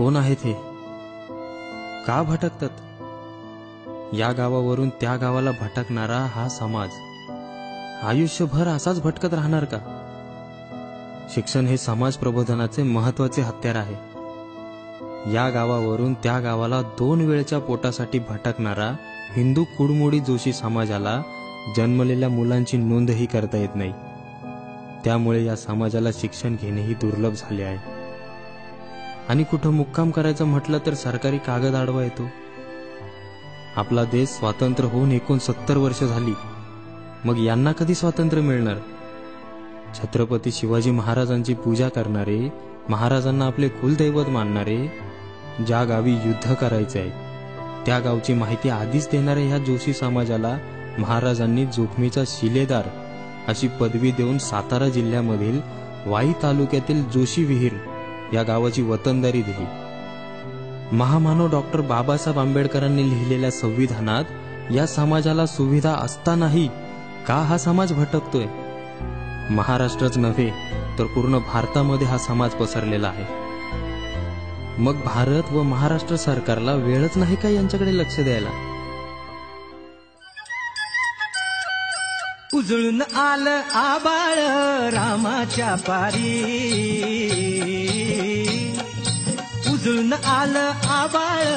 कोण आहेत हे का भटकतात? या गावावरून त्या गावाला भटकणारा हा समाज. आयुष्यभर असाच भटकत राहणार का? शिक्षण हे समाज प्रबोधनाचे महत्त्वाचे हत्यार आहे. या गावावरून त्या गावाला दोन वेळच्या पोटासाठी भटकणारा हिंदू कुडमोडी जोशी समाजाला जन्मलेल्या मुलांची नोंदही करता येत नाही. त्यामुळे या समाजाला शिक्षण घेणेही दुर्लभ झाले आहे. आणि कुठं मुक्काम करायचं म्हटलं तर सरकारी कागद आडवा येतो. आपला देश स्वातंत्र्य होऊन एकूण सत्तर वर्ष झाली. मग यांना कधी स्वातंत्र्य मिळणार? छत्रपती शिवाजी महाराजांची पूजा करणारे महाराजांना आपले कुलदैवत मानणारे ज्या गावी युद्ध करायचे आहे त्या गावची माहिती आधीच देणाऱ्या ह्या जोशी समाजाला महाराजांनी जोखमीचा शिलेदार अशी पदवी देऊन सातारा जिल्ह्यामधील वाई तालुक्यातील जोशी विहीर या गावाची वतनदारी दिली. महामानव डॉक्टर बाबासाहेब आंबेडकरांनी लिहिलेल्या संविधानात या समाजाला सुविधा असतानाही का हा समाज भटकतोय? महाराष्ट्रच नव्हे तर पूर्ण भारतामध्ये हा समाज पसरलेला आहे. मग भारत व महाराष्ट्र सरकारला वेळच नाही का यांच्याकडे लक्ष द्यायला? उजळून आलं आबाळ रामाच्या पारी. उजळून आलं आबाळ